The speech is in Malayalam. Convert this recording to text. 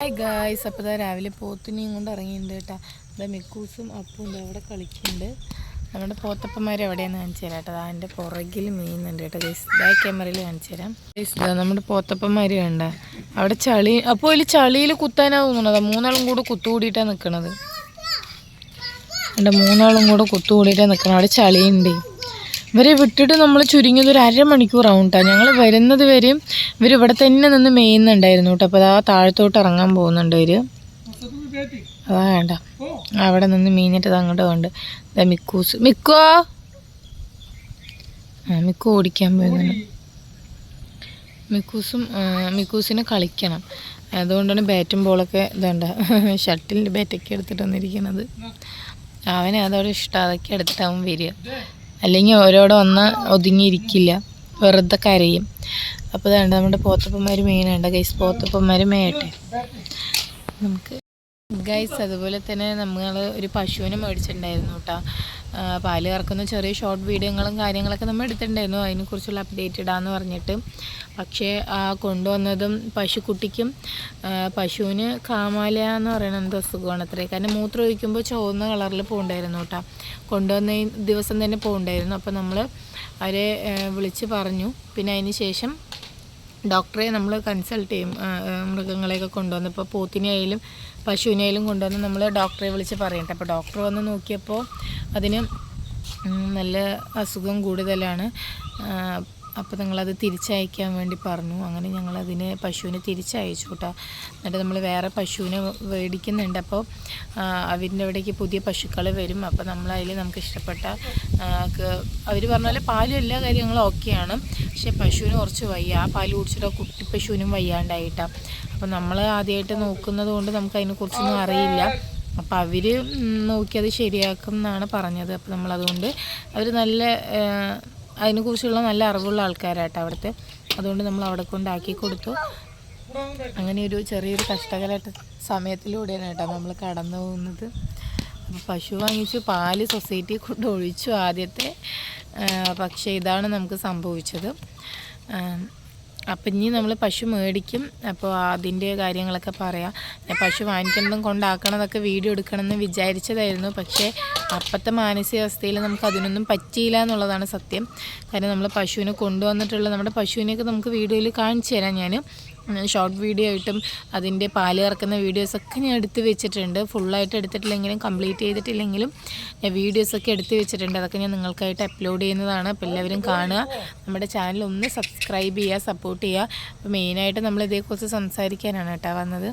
ഹായ് ഗായ്സ് അപ്പോൾ ഇതാ രാവിലെ പോത്തിനെയും കൊണ്ട് ഇറങ്ങിയിട്ടുണ്ട് കേട്ടോ. ഇതാ മിക്കൂസും അപ്പും ഉണ്ട് അവിടെ കളിക്കുന്നുണ്ട്. നമ്മുടെ പോത്തപ്പന്മാർ എവിടെയാണെന്ന് കാണിച്ചു തരാം കേട്ടോ. അതിന്റെ പുറകിൽ മീനുണ്ട് കേട്ടോ. ഗൈസ് ഇതാ ക്യാമറയിൽ കാണിച്ചു തരാം. ഗൈസ് ഇതാ നമ്മുടെ പോത്തപ്പന്മാർ കണ്ട. അവിടെ ചളി അപ്പോൾ അതിൽ ചളിയിൽ കുത്താനാ തോന്നുന്നത് മൂന്നാളും കൂടെ കുത്തുകൂടിയിട്ടാണ് നിൽക്കണത് എന്റെ മൂന്നാളും കൂടെ കുത്തുകൂടിയിട്ടാണ് നിൽക്കണം അവിടെ ചളിയുണ്ട്. ഇവരെ വിട്ടിട്ട് നമ്മൾ ചുരുങ്ങിയത് ഒരു അരമണിക്കൂറാവും കേട്ടോ ഞങ്ങൾ വരുന്നത് വരെയും ഇവർ ഇവിടെ തന്നെ നിന്ന് മേയുന്നുണ്ടായിരുന്നു കേട്ടോ. അപ്പോൾ അതാ താഴത്തോട്ട് ഇറങ്ങാൻ പോകുന്നുണ്ട് ഇവർ അതാ വേണ്ട. അവിടെ നിന്ന് മീനിട്ട് അങ്ങോട്ട് ഉണ്ട് ഇതാ മിക്കൂസ്. മിക്കോ? ആ മിക്കു ഓടിക്കാൻ പോയിരുന്നു മിക്കൂസും മിക്കൂസിനെ കളിക്കണം. അതുകൊണ്ടാണ് ബാറ്റും ബോളൊക്കെ ഇതുണ്ട. ഷട്ടിലിന്റെ ബാറ്റൊക്കെ എടുത്തിട്ട് വന്നിരിക്കുന്നത് അവനെ അതോടെ ഇഷ്ടം. അതൊക്കെ എടുത്തിട്ടാവും വരിക. അല്ലെങ്കിൽ ഓരോടെ വന്ന് ഒതുങ്ങിയിരിക്കില്ല. വെറുതെ കരയും. അപ്പോൾ ഇതാണ്ട് നമ്മുടെ പോത്തപ്പന്മാർ മെയിനുണ്ട് ഗൈസ് പോത്തപ്പന്മാർ മേയട്ടെ. നമുക്ക് ഗൈസ് അതുപോലെ തന്നെ നമ്മൾ ഒരു പശുവിനെ മേടിച്ചിട്ടുണ്ടായിരുന്നു കേട്ടോ. പാൽ കറക്കുന്ന ചെറിയ ഷോർട്ട് വീഡിയോകളും കാര്യങ്ങളൊക്കെ നമ്മൾ എടുത്തിട്ടുണ്ടായിരുന്നു. അതിനെക്കുറിച്ചുള്ള അപ്ഡേറ്റ് ഇടാന്ന് പറഞ്ഞിട്ട്. പക്ഷേ ആ കൊണ്ടുവന്നതും പശുക്കുട്ടിക്കും പശുവിന് കാമാല എന്ന് പറയുന്ന എന്തോ അസുഖമാണ് അത്രേ. കാരണം മൂത്രം ഒഴിക്കുമ്പോൾ ചുവന്ന കളറിൽ പോകണ്ടായിരുന്നു കേട്ടോ. കൊണ്ടുവന്ന ദിവസം തന്നെ പോകണ്ടായിരുന്നു അപ്പോൾ നമ്മൾ അവരെ വിളിച്ച് പറഞ്ഞു. പിന്നെ അതിന് ശേഷം ഡോക്ടറെ നമ്മൾ കൺസൾട്ട് ചെയ്യും. മൃഗങ്ങളെയൊക്കെ കൊണ്ടുവന്ന്. ഇപ്പോൾ പോത്തിനെയായാലും പശുവിനെയായാലും കൊണ്ടുവന്ന് നമ്മൾ ഡോക്ടറെ വിളിച്ച് പറയട്ടെ അപ്പോൾ ഡോക്ടർ വന്ന് നോക്കിയപ്പോൾ അതിന് നല്ല അസുഖം കൂടുതലാണ്. അപ്പോൾ നിങ്ങളത് തിരിച്ചയക്കാൻ വേണ്ടി പറഞ്ഞു. അങ്ങനെ ഞങ്ങളതിനെ പശുവിനെ തിരിച്ചയച്ചു കേട്ടോ എന്നിട്ട് നമ്മൾ വേറെ പശുവിനെ മേടിക്കുന്നുണ്ട്. അപ്പോൾ അവരിന്റെ അവിടേക്ക് പുതിയ പശുക്കൾ വരും. അപ്പോൾ നമ്മൾ അതിൽ നമുക്ക് ഇഷ്ടപ്പെട്ട അവർ പറഞ്ഞ പോലെ പാലും എല്ലാ കാര്യങ്ങളും ഓക്കെയാണ്. പക്ഷേ പശുവിന് കുറച്ച് വയ്യ. ആ പാൽ കുടിച്ചിട്ട് കുട്ടി പശുവിനും വയ്യാണ്ടായിട്ടാണ് അപ്പോൾ നമ്മൾ ആദ്യമായിട്ട് നോക്കുന്നത് കൊണ്ട് നമുക്ക് അതിനെക്കുറിച്ചൊന്നും അറിയില്ല. അപ്പോൾ അവർ നോക്കി അത് ശരിയാക്കും എന്നാണ് പറഞ്ഞത്. അപ്പോൾ നമ്മളതുകൊണ്ട് അവർ നല്ല അതിനെക്കുറിച്ചുള്ള നല്ല അറിവുള്ള ആൾക്കാരാട്ടോ അവിടുത്തെ. അതുകൊണ്ട് നമ്മൾ അവിടെ കൊണ്ടാക്കി കൊടുത്തു. അങ്ങനെ ഒരു ചെറിയൊരു കഷ്ടകാലഘട്ട സമയത്തിലൂടെയാണ് കേട്ടോ നമ്മൾ കടന്നു പോകുന്നത്. അപ്പോൾ പശു വാങ്ങിച്ച് പാൽ സൊസൈറ്റിയിൽ കൊണ്ട് ഒഴിച്ചു ആദ്യത്തെ പക്ഷേ ഇതാണ് നമുക്ക് സംഭവിച്ചത്. അപ്പം ഇനി നമ്മൾ പശു മേടിക്കും. അപ്പോൾ അതിന്റെ കാര്യങ്ങളൊക്കെ പറയാം. പശു വാങ്ങിക്കുന്നതും കൊണ്ടാക്കണതൊക്കെ വീഡിയോ എടുക്കണമെന്ന് വിചാരിച്ചതായിരുന്നു. പക്ഷേ അപ്പോഴത്തെ മാനസികാവസ്ഥയിൽ നമുക്ക് അതിനൊന്നും പറ്റിയില്ല എന്നുള്ളതാണ് സത്യം. കാരണം നമ്മൾ പശുവിനെ കൊണ്ടുവന്നിട്ടുള്ള നമ്മുടെ പശുവിനെയൊക്കെ നമുക്ക് വീഡിയോയിൽ കാണിച്ചു തരാം ഞാൻ. ഷോർട്ട് വീഡിയോ ആയിട്ടും അതിന്റെ പാൽ കറക്കുന്ന വീഡിയോസൊക്കെ ഞാൻ എടുത്ത് വെച്ചിട്ടുണ്ട്. ഫുള്ളായിട്ട് എടുത്തിട്ടില്ലെങ്കിലും കംപ്ലീറ്റ് ചെയ്തിട്ടില്ലെങ്കിലും ഞാൻ വീഡിയോസൊക്കെ എടുത്ത് വെച്ചിട്ടുണ്ട്. അതൊക്കെ ഞാൻ നിങ്ങൾക്കായിട്ട് അപ്ലോഡ് ചെയ്യുന്നതാണ്. അപ്പോൾ എല്ലാവരും കാണുക. നമ്മുടെ ചാനൽ ഒന്ന് സബ്സ്ക്രൈബ് ചെയ്യുക സപ്പോർട്ട് ചെയ്യുക. അപ്പോൾ മെയിനായിട്ട് നമ്മൾ ഇതേക്കുറിച്ച് സംസാരിക്കാനാണ് കേട്ടോ വന്നത്.